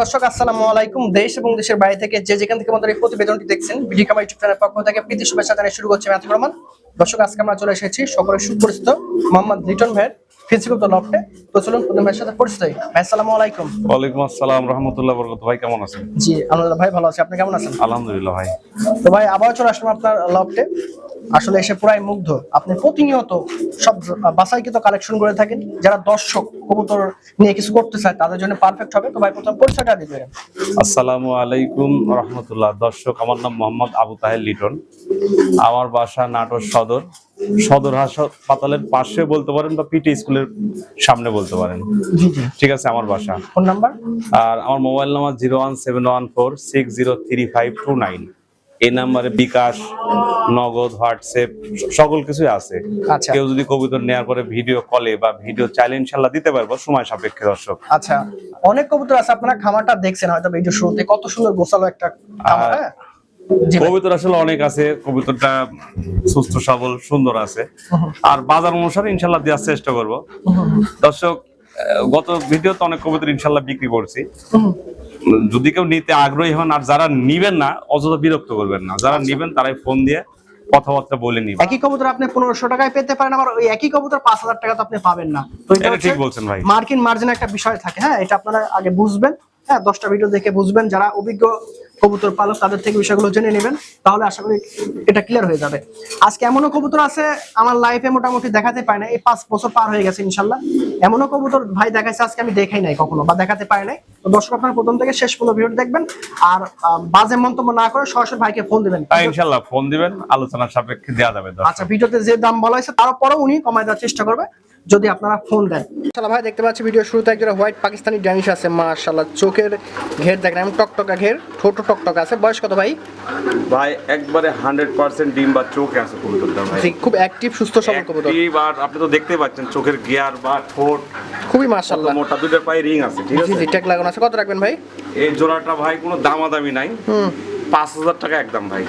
দর্শক, আসসালামু আলাইকুম। দেশ এবং দেশের বাইরে থেকে যে যেখান থেকে আমাদের এই প্রতিবেদনটি দেখছেন, বিডি কামার ইউটিউব চ্যানেলের পক্ষ থেকে প্রীতি শুভেচ্ছা জানিয়ে শুরু করছে আতিকুর রহমান। দর্শক, আজকে আমরা চলে এসেছি সকলের সুপরিচিত মোহাম্মদ লিটন ভাইয়ের ফিজিক্যাল তো লফটে তো চলুন প্রথম ভাইয়ের সাথে পরিচিত হই। ভাই আসসালামু আলাইকুম। ওয়ালাইকুম আসসালাম রহমতুল্লাহ বরকত ভাই কেমন আছেন? জি আলহামদুলিল্লাহ ভাই ভালো আছি। আপনি কেমন আছেন? আলহামদুলিল্লাহ ভাই। তো ভাই আবার চলে আসলাম আপনার লফটে। আসলে এসে পুরাই মুগ্ধ। আপনি প্রতিনিয়ত সব বাসাইকৃত কালেকশন করে থাকেন। যারা দর্শক কবুতর নিয়ে কিছু করতে চায় তাদের জন্য পারফেক্ট হবে। তো ভাই প্রথম পরিচয়টা দিবেন। আসসালামু আলাইকুম রহমতুল্লাহ। দর্শক আমার নাম মোহাম্মদ আবু তাহের লিটন। আমার বাসা নাটোর সদর। সদর হাসপাতালের পাশে বলতে পারেন বা পিটি স্কুলের সামনে বলতে পারেন। ঠিক আছে আমার বাসা। Phone number? আর আমার mobile number zero one seven one four six zero three five two nine. এই নাম্বারে বিকাশ নগদ হোয়াটসঅ্যাপ সকল কিছুই আছে। আচ্ছা। কেউ যদি কবুতর নেওয়ার পরে ভিডিও কলে বা ভিডিও চাইলে ইনশাল্লাহ দিতে পারব সময় সাপেক্ষে দর্শক। আচ্ছা অনেক কবুতর আছে আপনারা খামারটা দেখছেন হয়তো ভিডিও শুরুতে কত সুন্দর গোছালো একটা খামার হ্যাঁ? কবুতর আসলে অনেক আছে কবুতরটা সুস্থ সবল সুন্দর আছে। আর বাজার অনুসারে ইনশাল্লাহ দেওয়ার চেষ্টা করব। দর্শক গত ভিডিওতে অনেক কবুতর ইনশাল্লাহ বিক্রি করছি। যদি কেউ নিতে আগ্রহী হন আর যারা নিবেন না অযথা বিরক্ত করবেন না। যারা নিবেন তারাই ফোন দিয়ে কথাবার্তা বলে নিবেন। একই কবুতর আপনি পনেরোশো টাকায় পেতে পারেন আবার ওই একই কবুতর পাঁচ হাজার টাকা তো আপনি পাবেন না। তো এটা ঠিক বলছেন ভাই। মার্কিন মার্জিন একটা বিষয় থাকে হ্যাঁ? এটা আপনারা আগে বুঝবেন হ্যাঁ? দশটা ভিডিও দেখে বুঝবেন। যারা অভিজ্ঞ কবুতর পালক তাদের থেকে বিষয়গুলো জেনে নেবেন। তাহলে আশা করি এটা ক্লিয়ার হয়ে যাবে। আজকে এমনও কবুতর আছে আমার লাইফে মোটামুটি দেখাতে পায় না এই পাঁচ বছর পার হয়ে গেছে ইনশাল্লাহ। এমনও কবুতর ভাই দেখাইছে আজকে আমি দেখাই নাই কখনো বা দেখাতে পারি নাই। তো দর্শক আপনারা প্রথম থেকে শেষ পর্যন্ত ভিডিও দেখবেন। আর বাজে মন্তব্য না করে সরাসরি ভাইকে ফোন দিবেন। ইনশাল্লাহ ফোন দিবেন। আলোচনার সাপেক্ষে দেওয়া যাবে। আচ্ছা ভিডিওতে যে দাম বলা হয়েছে তারপরেও উনি কমায় দেওয়ার চেষ্টা করবে। যদি আপনারা ফোন দেন। মাশাআল্লাহ ভাই দেখতে পাচ্ছি ভিডিও শুরুতে একজন হোয়াইট পাকিস্তানি ড্যানিশ আছে মাশাআল্লাহ। চোখের ঘের দেখেন এমন টকটকা ঘের ছোট টকটকা আছে। বয়স কত ভাই? ভাই একবারে হান্ড্রেড পার্সেন্ট ডিম বা চোখে আছে কবুতরটা ভাই। খুব অ্যাক্টিভ সুস্থ সবল কবুতর। আর আপনি তো দেখতে পাচ্ছেন চোখের গিয়ার বা ঠোঁট। খুবই কত মাশাআল্লাহ মোটা দুটোর পায়ে রিং আছে ঠিক আছে জি ট্যাগ লাগানো আছে। কত রাখবেন ভাই? এই জোড়াটা ভাই কোনো দামাদামি নাই। হুম। পাঁচ হাজার টাকা একদম ভাই।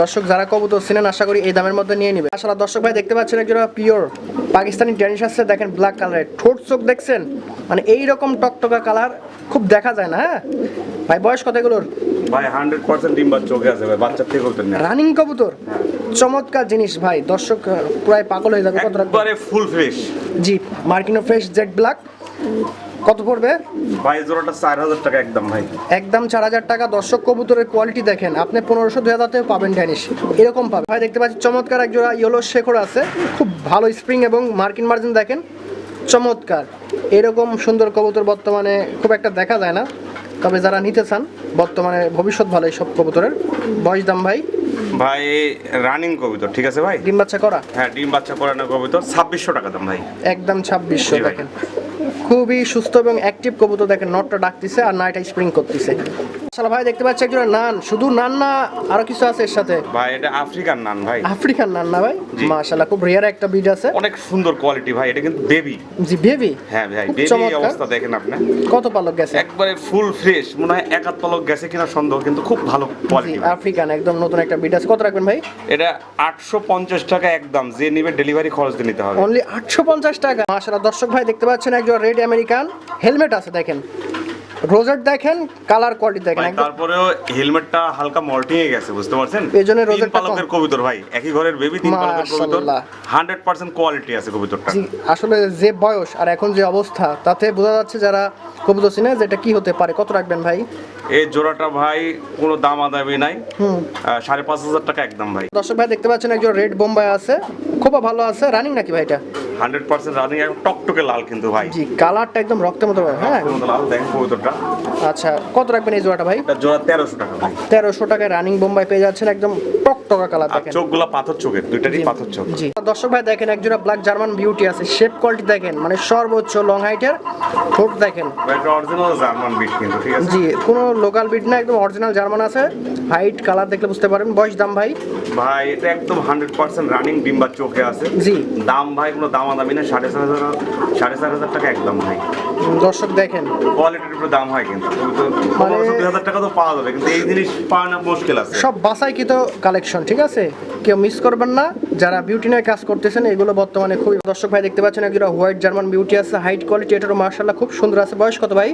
দর্শক যারা কবুতর চিনেন আশা করি এই দামের মধ্যে নিয়ে নিবে। আসলে দর্শক ভাই দেখতে পাচ্ছেন একজন পিওর পাকিস্তানি ড্যানিশ আছে দেখেন ব্ল্যাক কালারের ঠোঁট চোখ দেখছেন? মানে এই রকম টকটকা কালার খুব দেখা যায় না হ্যাঁ? ভাই বয়স কত এগুলোর? ভাই হান্ড্রেড পার্সেন্ট ডিম চোখে আছে ভাই বাচ্চার থেকে না। রানিং কবুতর? চমৎকার জিনিস ভাই। দর্শক প্রায় পাগল হয়ে যাবে কত একবারে ফুল ফ্রেশ জি মার্কিনো ফ্রেশ জেড ব্ল্যাক কত পড়বে? ভাই জোড়াটা চার হাজার টাকা একদম ভাই। একদম চার হাজার টাকা। দর্শক কবুতরের কোয়ালিটি দেখেন আপনি পনেরোশো দুই হাজারতেও পাবেন ড্যানিশ এরকম পাবেন। ভাই দেখতে পাচ্ছি চমৎকার এক জোড়া ইয়েলো শেখর আছে। খুব ভালো স্প্রিং এবং মার্কিন মার্জিন দেখেন। চমৎকার। এরকম সুন্দর কবুতর বর্তমানে খুব একটা দেখা যায় না। তবে যারা নিতে চান বর্তমানে ভবিষ্যৎ ভালো এইসব কবুতরের। বয়স দাম ভাই? ভাই রানিং কবিতর ঠিক আছে ভাই? ডিম বাচ্চা করা? হ্যাঁ ডিম বাচ্চা করানো কবিতর ছাব্বিশশো টাকা দাম ভাই। একদম ছাব্বিশশো দেখেন। খুবই সুস্থ এবং অ্যাক্টিভ কবুতর দেখেন নটটা ডাকতেছে আর নাইটা স্প্রিং করতেছে। আসলে ভাই দেখতে পাচ্ছি একজন নান। শুধু নান না আরও কিছু আছে এর সাথে? ভাই এটা আফ্রিকান নান ভাই। আফ্রিকান নান না ভাই। মাশাআল্লাহ খুব রিয়ার একটা বিড আছে। অনেক সুন্দর কোয়ালিটি ভাই এটা কিন্তু বেবি জি বেবি হ্যাঁ ভাই বেবি অবস্থা দেখেন আপনি। কত পালক গেছে? একবারে ফুল ফ্রেশ মনে হয় একাত পালক গেছে কিনা সন্দেহ কিন্তু খুব ভালো কোয়ালিটি আফ্রিকান একদম নতুন একটা বিড আছে। কত রাখবেন ভাই? এটা আটশো পঞ্চাশ টাকা একদম যে নিবে ডেলিভারি খরচ দিয়ে নিতে হবে। অনলি আটশো পঞ্চাশ টাকা। মাশাআল্লাহ দর্শক ভাই দেখতে পাচ্ছেন একজন রেড আমেরিকান হেলমেট আছে দেখেন। রোজার দেখেন কালার কোয়ালিটি দেখেন তারপরেও হেলমেটটা হালকা মল্টিং এ গেছে বুঝতে পারছেন? এই জন্য তিন রোজেরটা পালকের কবিতর ভাই একই ঘরের বেবি তিন পালকের কবিতর মাশাআল্লাহ। হান্ড্রেড পার্সেন্ট কোয়ালিটি আছে কবিতরটা। জি আসলে যে বয়স আর এখন যে অবস্থা তাতে বোঝা যাচ্ছে যারা কবুতর চিনে যে এটা কি হতে পারে। কত রাখবেন ভাই? এই জোড়াটা ভাই কোনো দাম আদাবি নাই সাড়ে পাঁচ হাজার টাকা একদম ভাই। দর্শক ভাই দেখতে পাচ্ছেন একজন রেড বোম্বাই আছে। খুব ভালো আছে। রানিং নাকি ভাই এটা? হান্ড্রেড পার্সেন্ট রানিং একদম টকটকে লাল কিন্তু ভাই। জি কালারটা একদম রক্তের মতো হ্যাঁ? লাল দেখেন কবিতরটা। আচ্ছা কত রাখবেন এই জোড়াটা ভাই? এটা জোড়া তেরোশো টাকা ভাই। তেরোশো টাকায় রানিং বোম্বাই পেয়ে যাচ্ছেন একদম টকটকা কালার দেখেন। চোখগুলা পাথর চোখের দুইটারই পাথর চোখ। জি। দর্শক ভাই দেখেন একজোড়া ব্ল্যাক জার্মান বিউটি আছে শেপ কোয়ালিটি দেখেন মানে সর্বোচ্চ লং হাইটের ঠোঁট দেখেন। এটা অরিজিনাল জার্মান বিট কিন্তু ঠিক আছে? জি কোনো লোকাল বিট না একদম অরিজিনাল জার্মান আছে। হাইট কালার দেখলে বুঝতে পারবেন বয়স দাম ভাই? ভাই এটা একদম হান্ড্রেড পার্সেন্ট রানিং ডিম্বা চোখে আছে। জি। দাম ভাই কোনো দাম আদামি না সাড়ে চার হাজার সাড়ে চার হাজার টাকা একদম ভাই। দর্শক দেখেন। কোয়ালিটির উপরে দাম হয় কিন্তু। দুই হাজার টাকা তো পাওয়া যাবে কিন্তু এই জিনিস পাওয়া মুশকিল আছে। সব বাসাইকৃত কালেকশন ঠিক আছে? কেউ মিস করবেন না। যারা বিউটি নিয়ে কাজ করতেছেন এগুলো বর্তমানে খুবই দর্শক ভাই দেখতে পাচ্ছেন একজন হোয়াইট জার্মান বিউটি আছে হাইট কোয়ালিটি এটারও মার্শাল্লাহ খুব সুন্দর আছে। বয়স কত ভাই?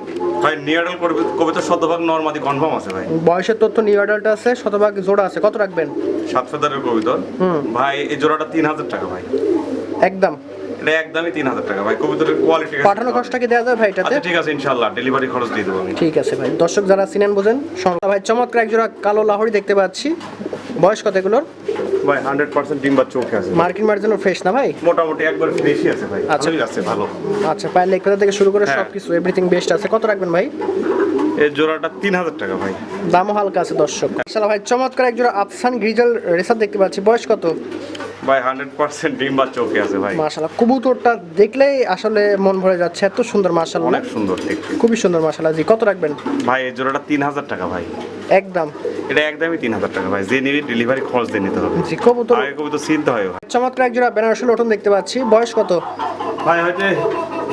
ভাই নিয়াডাল কবিতা শতভাগ নর্মাদি কনফার্ম আছে ভাই। বয়সের তথ্য নিউ আছে শতভাগ জোড়া আছে। কত রাখবেন? সাত ফেদারের কবিতর ভাই এই জোড়াটা তিন হাজার টাকা ভাই। একদম। এটা একদমই তিন হাজার টাকা। ভাই কবিতরের কোয়ালিটি পাঠানো খরচটা কি দেওয়া যাবে ভাই এটাতে? আচ্ছা ঠিক আছে ইনশাল্লাহ ডেলিভারি খরচ দিয়ে দেবো আমি। ঠিক আছে ভাই। দর্শক যারা বোঝেন ভাই চমৎকার এক জোড়া কালো লাহরি দেখতে পাচ্ছি। বয়স কত এগুলোর? ভাই হান্ড্রেড পার্সেন্ট ডিম্বার চোখে আছে। মার্কিন মার্জিনও ফ্রেশ না ভাই? মোটামুটি একবার ফ্রেশই আছে ভাই। আচ্ছা। ভালোই আছে ভালো। আচ্ছা পায়ের লেগ থেকে শুরু করে হ্যাঁ। সব কিছু এভরিথিং বেস্ট আছে। কত রাখবেন ভাই? এই জোড়াটা তিন হাজার টাকা ভাই। দামও হালকা আছে দর্শক। আসলে ভাই চমৎকার এক জোড়া আফসান গ্রিজাল রেসার দেখতে পাচ্ছি। বয়স কত? ভাই হান্ড্রেড পার্সেন্ট ডিম্বার চোখে আছে ভাই। মাশাল্লাহ কবুতরটা দেখলেই আসলে মন ভরে যাচ্ছে এত সুন্দর মাশাল্লাহ অনেক সুন্দর দেখতে খুবই সুন্দর মাশাল্লাহ জি কত রাখবেন? ভাই এই জোড়াটা তিন হাজার টাকা ভাই। একদম। এটা একদমই তিন হাজার টাকা ভাই যে নিবি ডেলিভারি খরচ দিয়ে নিতে হবে। জি কবুতর আগে কবি তো চিনতে হয় চমৎকার এক জোড়া বেনারসি লটন দেখতে পাচ্ছি বয়স কত? ভাই হয়তো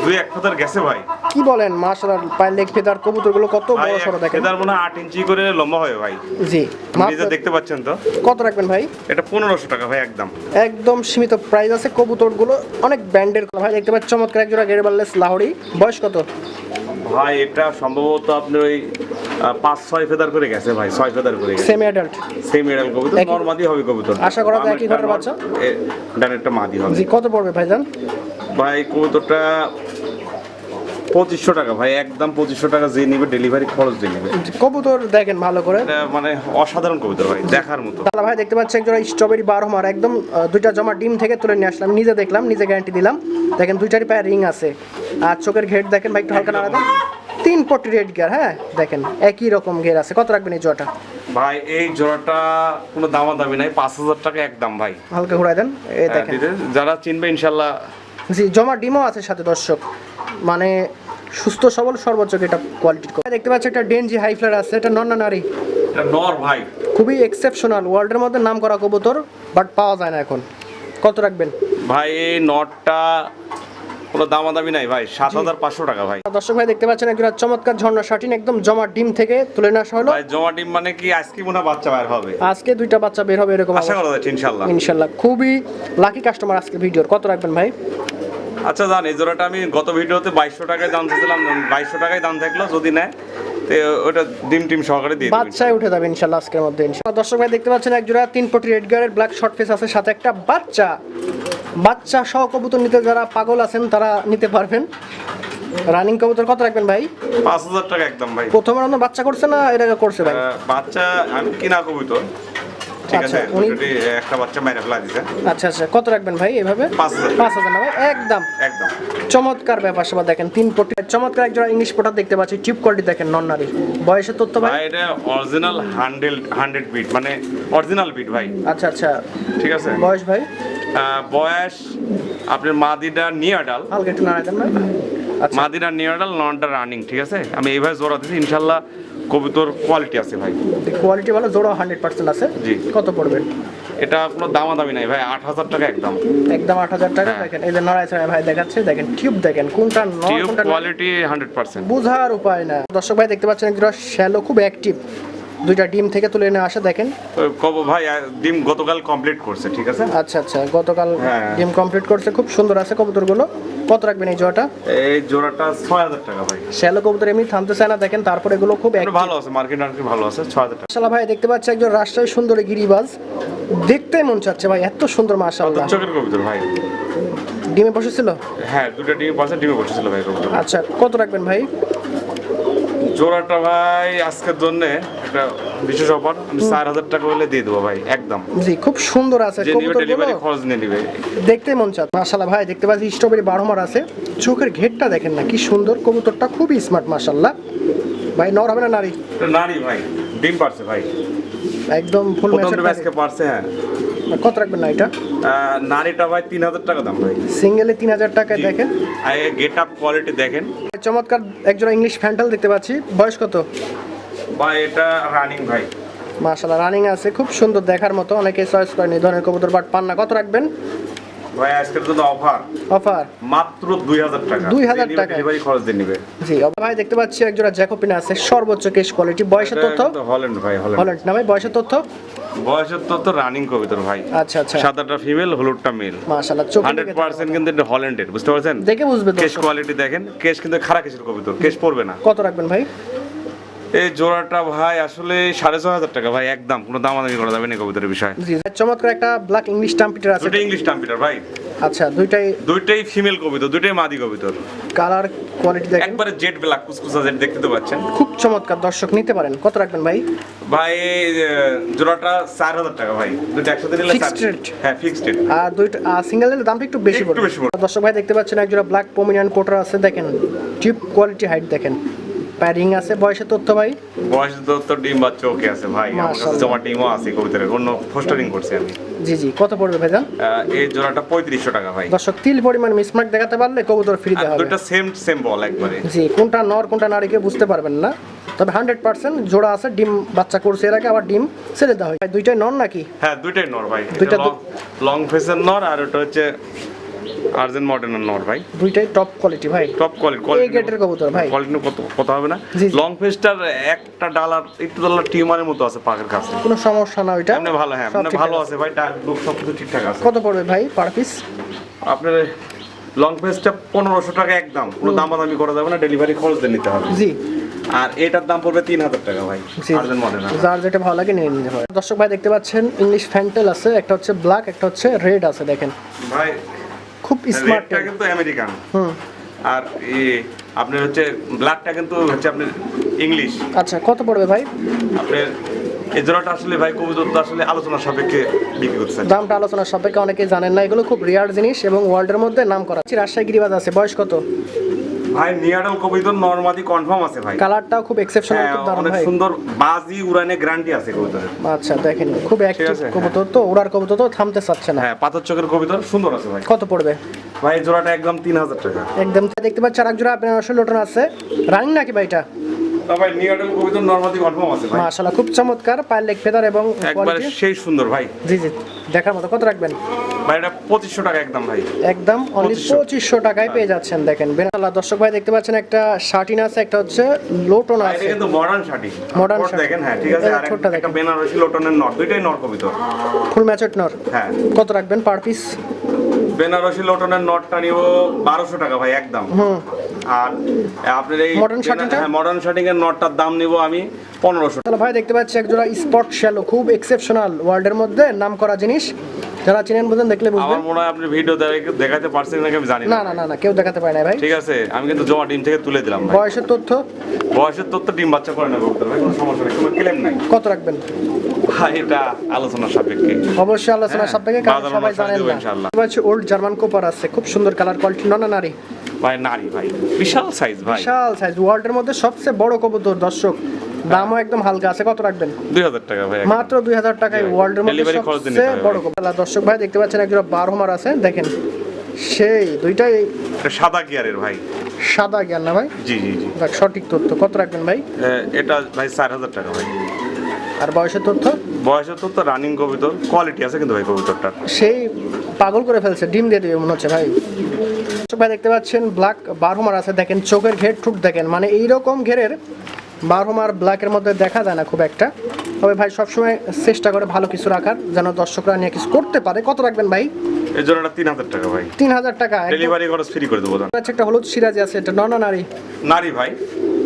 দুই এক ফেদার গেছে ভাই। কি বলেন মাশাল্লাহ পায়ের লেগ ফেদার কবুতরগুলো কত বড় সড়ো দেখেন। ফেদার মনে হয় আট ইঞ্চি করে লম্বা হয় ভাই। জি নিজে দেখতে পাচ্ছেন তো? কত রাখবেন ভাই? এটা পনেরোশো টাকা ভাই একদম। একদম সীমিত প্রাইস আছে কবুতরগুলো অনেক ব্র্যান্ডের ভাই দেখতে পাচ্ছি চমৎকার এক জোড়া গেরবাল্লেস লাহড়ি বয়স কত? ভাই এটা সম্ভবত আপনার ওই পাঁচ ছয় ফেদার করে গেছে ভাই ছয় ফেদার করে গেছে। সেমি অ্যাডাল্ট সেম এডাল কবুতর নর্মাদি হবে কবুতর আশা করা যায় একই ঘরের বাচ্চা? ডানেরটা মাদি হবে। জি কত পড়বে ভাইজান? ভাই কবুতরটা পঁচিশশো টাকা ভাই একদম পঁচিশশো টাকা যে নিবে ডেলিভারি খরচ দিয়ে নিবে। কবুতর দেখেন ভালো করে। মানে অসাধারণ কবুতর ভাই দেখার মতো। দাদা ভাই দেখতে পাচ্ছি একজোড়া স্ট্রবেরি বার হোমার একদম দুইটা জমা ডিম থেকে তুলে নিয়ে আসলাম। নিজে দেখলাম নিজে গ্যারান্টি দিলাম। দেখেন দুইটারই পায়ে রিং আছে। আর চোখের ঘেট দেখেন ভাই একটু হালকা নাড়া দেন। তিন পটি রেড গিয়ার হ্যাঁ দেখেন একই রকম ঘের আছে। কত রাখবেন এই জোড়াটা? ভাই এই জোড়াটা কোনো দামাদামি নাই পাঁচ হাজার টাকা একদম ভাই। হালকা ঘুরাই দেন। এই হ্যাঁ, দেখেন। যারা চিনবে ইনশাল্লাহ জি জমা ডিমও আছে সাথে দর্শক। মানে সুস্থ সবল সর্বোচ্চ এটা কোয়ালিটির দেখতে পাচ্ছি একটা ডেনজি হাই ফ্লার আছে এটা নন না নারী? এটা নর ভাই। খুবই এক্সেপশনাল ওয়ার্ল্ডের মধ্যে নাম করা কবুতর বাট পাওয়া যায় না এখন। কত রাখবেন? ভাই এই নটটা কোনো দামাদামি নাই ভাই সাত হাজার পাঁচশো টাকা ভাই। দর্শক ভাই দেখতে পাচ্ছেন একটা চমৎকার ঝর্ণা শার্টিন একদম জমা ডিম থেকে তুলে নেওয়া হলো। ভাই জমা ডিম মানে কি আজকে মনে বাচ্চা বাইর হবে। আজকে দুইটা বাচ্চা বের হবে এরকম আশা করা যাচ্ছে ইনশাল্লাহ। ইনশাল্লাহ। খুবই লাকি কাস্টমার আজকে ভিডিওর। কত রাখবেন ভাই? আচ্ছা জান এই জোড়াটা আমি গত ভিডিওতে বাইশশো টাকায় দাম চাইছিলাম বাইশশো টাকায় দাম থাকল যদি নেয় তো ওটা ডিম টিম সহকারে দিয়ে বাচ্চায় উঠে যাবে ইনশাল্লাহ আজকের মধ্যে ইনশাল্লাহ। দর্শক ভাই দেখতে পাচ্ছেন এক জোড়া তিন পটি রেড গার্ডের ব্ল্যাক শর্ট ফেস আছে সাথে একটা বাচ্চা। বাচ্চা সহ কবুতর নিতে যারা পাগল আছেন তারা নিতে পারবেন। রানিং কবুতর কত রাখবেন ভাই? পাঁচ হাজার টাকা একদম ভাই। প্রথম বাচ্চা করছে না এটা করছে ভাই? বাচ্চা আমি কিনা কবুতর। ঠিক আচ্ছা, আছে একটা বাচ্চা মেরে ফেলা দিছে। আচ্ছা আচ্ছা কত রাখবেন ভাই এভাবে? পাঁচ হাজার। পাঁচ হাজার না ভাই? একদম। একদম। চমৎকার ব্যাপার সেবা দেখেন তিন পটি চমৎকার একজোড়া ইংলিশ পোটার দেখতে পাচ্ছি চিপ কোয়ালিটি দেখেন নন নারী। বয়সের তথ্য ভাই? ভাই এটা অরিজিনাল হান্ড্রেড হান্ড্রেড বিট মানে অরিজিনাল বিট ভাই। আচ্ছা আচ্ছা। ঠিক আছে। বয়স ভাই? আহ, বয়স আপনার মাদিটা নিয়াডাল হালকা একটু নাড়াই দেন না। আচ্ছা। মাদিনা নিয়াডাল ননটা রানিং ঠিক আছে? আমি এইভাবে জোড়া দিচ্ছি ইনশাল্লাহ কবুতর কোয়ালিটি আছে ভাই। কোয়ালিটি ভালো জোড়া হান্ড্রেড পার্সেন্ট আছে। জি। কত পড়বে? এটা কোনো দামাদামি নাই ভাই আট হাজার টাকা একদম। একদম আট হাজার টাকা হ্যাঁ। দেখেন এই যে নড়াই ছড়াই ভাই দেখাচ্ছে দেখেন টিউব দেখেন কোনটা নয় কোনটা কোয়ালিটি হান্ড্রেড পার্সেন্ট বোঝার উপায় না দর্শক ভাই দেখতে পাচ্ছেন একজন শ্যালো খুব অ্যাক্টিভ দুইটা ডিম থেকে তুলে এনে আসে দেখেন। কব ভাই ডিম গতকাল কমপ্লিট করছে ঠিক আছে? আচ্ছা আচ্ছা গতকাল হ্যাঁ। ডিম কমপ্লিট করছে খুব সুন্দর আছে কবুতরগুলো। কত রাখবেন এই জোড়াটা? এই জোড়াটা ছয় হাজার টাকা ভাই। শ্যালো কবুতর এমনি থামতে চায় না দেখেন তারপরে এগুলো খুব ভালো আছে মার্কেট মার্কেট ভালো আছে ছয় হাজার টাকা। মাশাল্লাহ ভাই দেখতে পাচ্ছি একজন রাজশাহী সুন্দরী গিরিবাজ। দেখতে মন চাচ্ছে ভাই এত সুন্দর মাশাল্লাহ চোখের কবুতর ভাই? ডিমে বসেছিল? হ্যাঁ দুটো ডিম পাশে ডিমে বসেছিল ভাই কবুতর। আচ্ছা কত রাখবেন ভাই? জোড়াটা ভাই আজকের জন্য একটা বিশেষ অফার। আমি চার হাজার টাকা হলে দিয়ে দেবো ভাই একদম। জি খুব সুন্দর আছে যে নিবে ডেলিভারি খরচ নিয়ে নিবে। দেখতে মন চাচ্ছে মাশাল্লাহ ভাই দেখতে পাচ্ছি স্ট্রবেরি বারোমার আছে। চোখের ঘেরটা দেখেন না কি সুন্দর। কবুতরটা খুবই স্মার্ট মাশাল্লাহ ভাই নর হবে না নারী? নারী ভাই ডিম পারছে ভাই। একদম ফুল আজকে পারছে হ্যাঁ। কত রাখবেন না এটা? নারীটা ভাই তিন হাজার টাকা দাম ভাই। সিঙ্গেলে তিন হাজার টাকায় দেখেন। গেট আপ কোয়ালিটি দেখেন। চমৎকার একজোড়া ইংলিশ ফ্যান্টাল দেখতে পাচ্ছি। বয়স কত? ভাই এটা রানিং ভাই। মাশাল্লাহ রানিং আছে। খুব সুন্দর দেখার মতো। অনেকে চয়েস করেন। এই ধরনের কবুতর বাট পান না। কত রাখবেন? ভাই আজকের জন্য অফার অফার মাত্র দুই হাজার টাকা। 2000 টাকা। ডেলিভারি খরচ দিয়ে নিবে। জি ভাই দেখতে পাচ্ছি একজোড়া জ্যাকোপিনা আছে সর্বোচ্চ কেস কোয়ালিটি বয়সের তথ্য? হল্যান্ড ভাই হল্যান্ড হল্যান্ড না ভাই বয়সের তথ্য? বয়সের তো তো রানিং কবিতর ভাই। আচ্ছা আচ্ছা। সাদাটা ফিমেল হলুদটা মেল মাশাআল্লাহ চোখ হান্ড্রেড পার্সেন্ট কিন্তু এটা হল্যান্ডের বুঝতে পারছেন? দেখে বুঝবে কেশ কোয়ালিটি দেখেন কেশ কিন্তু খারাপ কেসের কবিতর কেশ পড়বে না। কত রাখবেন ভাই? এই জোড়াটা ভাই আসলে সাড়ে ছয় হাজার টাকা ভাই একদম। কোনো দামাদামি করা যাবে না কবিতার বিষয়। চমৎকার একটা ব্ল্যাক ইংলিশ টাম্পিটার আছে। দুইটা ইংলিশ টাম্পিটার ভাই। আচ্ছা দুইটাই দুইটাই ফিমেল কবিতর দুইটাই মাদি কবিতর। কালার কোয়ালিটি দেখেন। একবারে জেড ব্ল্যাক কুসকুসা জেড দেখতে তো পাচ্ছেন। খুব চমৎকার দর্শক নিতে পারেন। কত রাখবেন ভাই? ভাই জোড়াটা চার হাজার টাকা ভাই। দুইটা একসাথে নিলে চার- হ্যাঁ ফিক্সড রেট আর দুইটা সিঙ্গেল নিলে দামটা একটু বেশি পড়বে। দর্শক ভাই দেখতে পাচ্ছেন একজোড়া ব্ল্যাক পোমিনিয়ান কোটার আছে। দেখেন টিপ কোয়ালিটি হাইট দেখেন। প্যারিং আছে বয়সের তথ্য ভাই? বয়স তো তো ডিম বাচ্চা ওকে আছে ভাই আমার কাছে। জমা ডিমও আছে কবিতার অন্য ফোস্টারিং করছি আমি। জি জি কত পড়বে ভাইজান এই জোড়াটা পঁয়ত্রিশশো টাকা ভাই। দর্শক তিল পরিমাণ মিসমার্ক দেখাতে পারলে কবুতর ফ্রি দেওয়া হবে। দুইটা সেম সেম বল একবারে। জি কোনটা নর কোনটা নারীকে বুঝতে পারবেন না। তবে হান্ড্রেড পার্সেন্ট জোড়া আছে ডিম বাচ্চা করছে এর আগে আবার ডিম ছেড়ে দেওয়া হয় দুইটাই নর নাকি? হ্যাঁ দুইটাই নর ভাই দুইটা লং ফেসের নর আর ওটা হচ্ছে আর্জেন্ট মডার্নের নর ভাই। দুইটাই টপ কোয়ালিটি ভাই। টপ কোয়ালিটি এই গেটের কবুতর ভাই। কোয়ালিটি কত কথা হবে না। লং ফেসটার একটা ডালার একটু ডালার টিউমারের মতো আছে পাকের কাছে। কোনো সমস্যা না ওইটা। এমনি ভালো হ্যাঁ ঠিক ভালো আছে। ভাই সব কিছু ঠিকঠাক আছে। কত পড়বে ভাই পার পিস আপনার লং ফেসটা পনেরোশো টাকা একদম। কোনো দামাদামি করা যাবে না ডেলিভারি খরচ দিয়ে নিতে হবে। জি। আর এটার দাম পড়বে তিন হাজার টাকা ভাই যার যেটা ভালো লাগে নিয়ে নিতে পারে দর্শক ভাই দেখতে পাচ্ছেন ইংলিশ ফ্যান্টেল আছে একটা হচ্ছে ব্ল্যাক একটা হচ্ছে রেড আছে দেখেন। ভাই খুব স্মার্ট রেডটা কিন্তু আমেরিকান। হুম। আর এই আপনার হচ্ছে ব্লাডটা কিন্তু হচ্ছে আপনার ইংলিশ আচ্ছা কত পড়বে ভাই? আপনার এই জোড়াটা আসলে ভাই কবুতর তো আসলে আলোচনার সাপেক্ষে বিক্রি করছে। দামটা আলোচনার সাপেক্ষে অনেকেই জানেন না এগুলো খুব রেয়ার জিনিস এবং ওয়ার্ল্ডের মধ্যে নাম করা আছে রাজশাহী গিরিবাজ আছে বয়স কত? ভাই নিয়াডাল কবিতর নরমাদি কনফার্ম আছে ভাই। কালারটাও খুব এক্সেপশনাল হ্যাঁ, খুব দারুণ অনেক সুন্দর বাজি উড়ানে গ্যারান্টি আছে কবুতরের। আচ্ছা দেখেন খুব অ্যাক্টিভ। কবুতর তো উড়ার কবুতর তো থামতে চাচ্ছে না। হ্যাঁ পাথর চকের কবিতর সুন্দর আছে ভাই। কত পড়বে? ভাই জোড়াটা একদম তিন হাজার টাকা। একদম দেখতে পাচ্ছি আর এক জোড়া আপনার আসলে লোটন আছে। রানিং নাকি ভাই এটা? তা ভাই নিয়াডাল কবিতর নরমাদি কনফার্ম আছে ভাই। মাশাআল্লাহ খুব চমৎকার পায়ের লেগ ফেদার এবং একবারে সেই সুন্দর ভাই। জি জি দেখার মতো কত রাখবেন? ভাই এটা পঁচিশশো টাকা একদম ভাই। একদম অনলি 2500 টাকায় পেয়ে যাচ্ছেন দেখেন। বেনাল্লাহ দর্শক ভাই দেখতে পাচ্ছেন একটা শার্টিন আছে একটা হচ্ছে লোটন এটা আছে। কিন্তু মডার্ন Port শাড়ি। দেখেন হ্যাঁ ঠিক আছে। আর একটা বেনারসি লোটনের নর দুইটাই নর কবিতর। ফুল ম্যাচেট নর। হ্যাঁ। কত রাখবেন পার পিস বেনারসি লোটনের নটটা নিব বারোশো টাকা ভাই একদম। আর আপনার এই মডার্ন শার্টিং হ্যাঁ মডার্ন শার্টিং এর নটটার দাম নিব আমি পনেরোশো ভাই দেখতে পাচ্ছি একজোড়া স্পট শ্যালো খুব এক্সেপশনাল ওয়ার্ল্ডের মধ্যে নাম করা জিনিস। যারা চিনেন বুঝেন দেখলে বুঝবেন। আমার মনে হয় আপনি ভিডিও দেখাতে পারছেন নাকি আমি জানি না। না না না কেউ দেখাতে পারে না ভাই। ঠিক আছে আমি কিন্তু জমা ডিম থেকে তুলে দিলাম ভাই। বয়সের তথ্য? বয়সের তথ্য ডিম বাচ্চা করে না কবুতর ভাই কোনো সমস্যা নেই কোনো ক্লেম নাই। কত রাখবেন? ভাই এটা আলোচনার সাপেক্ষে। অবশ্যই আলোচনা হ্যাঁ, সাপেক্ষে কারণ সবাই জানেন না। ইনশাআল্লাহ। ওল্ড জার্মান কোপার আছে খুব সুন্দর কালার কোয়ালিটি না নারী। ভাই নারী ভাই বিশাল সাইজ ভাই। বিশাল সাইজ ওয়ার্ল্ডের মধ্যে সবচেয়ে বড় কবুতর দর্শক। দামও একদম হালকা আছে। কত রাখবেন? দুই হাজার টাকা ভাই মাত্র দুই হাজার টাকায় জি, ওয়ার্ল্ডের মধ্যে সবচেয়ে বড়। কবুতর দর্শক ভাই দেখতে পাচ্ছেন একজন বারোমার আছে। দেখেন সেই দুইটাই সাদা গিয়ারের ভাই। সাদা গিয়ার না ভাই? জি জি জি। দেখ সঠিক তথ্য। কত রাখবেন ভাই? এটা ভাই চার হাজার টাকা ভাই। আর বয়সের তথ্য? বয়সের তথ্য রানিং কবিতর। কোয়ালিটি আছে কিন্তু ভাই কবিতরটার সেই পাগল করে ফেলছে ডিম দিয়ে দেবে মনে হচ্ছে ভাই। ভাই দেখতে পাচ্ছেন ব্ল্যাক বারোমার আছে। দেখেন চোখের ঘের ঠুক দেখেন। মানে এইরকম ঘেরের বারোমার ব্ল্যাকের মধ্যে দেখা যায় না খুব একটা। তবে ভাই সবসময় চেষ্টা করে ভালো কিছু রাখার যেন দর্শকরা নিয়ে কিছু করতে পারে। কত রাখবেন ভাই? এর জন্য এটা তিন হাজার টাকা ভাই। তিন হাজার টাকা ডেলিভারি খরচ ফ্রি করে দেবো। আচ্ছা, একটা হলুদ সিরাজি আছে এটা নন নারী? নারী ভাই।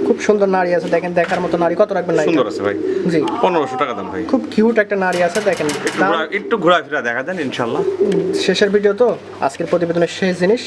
খুব সুন্দর নারী আছে দেখেন দেখার মতো নারী। কত রাখবেন নারী সুন্দর আছে ভাই। জি। পনেরোশো টাকা দাম ভাই। খুব কিউট একটা নারী আছে দেখেন। একটু ঘোরা- একটু ঘোরাফেরা দেখা দেন ইনশাল্লাহ। শেষের ভিডিও তো আজকের প্রতিবেদনের শেষ জিনিস।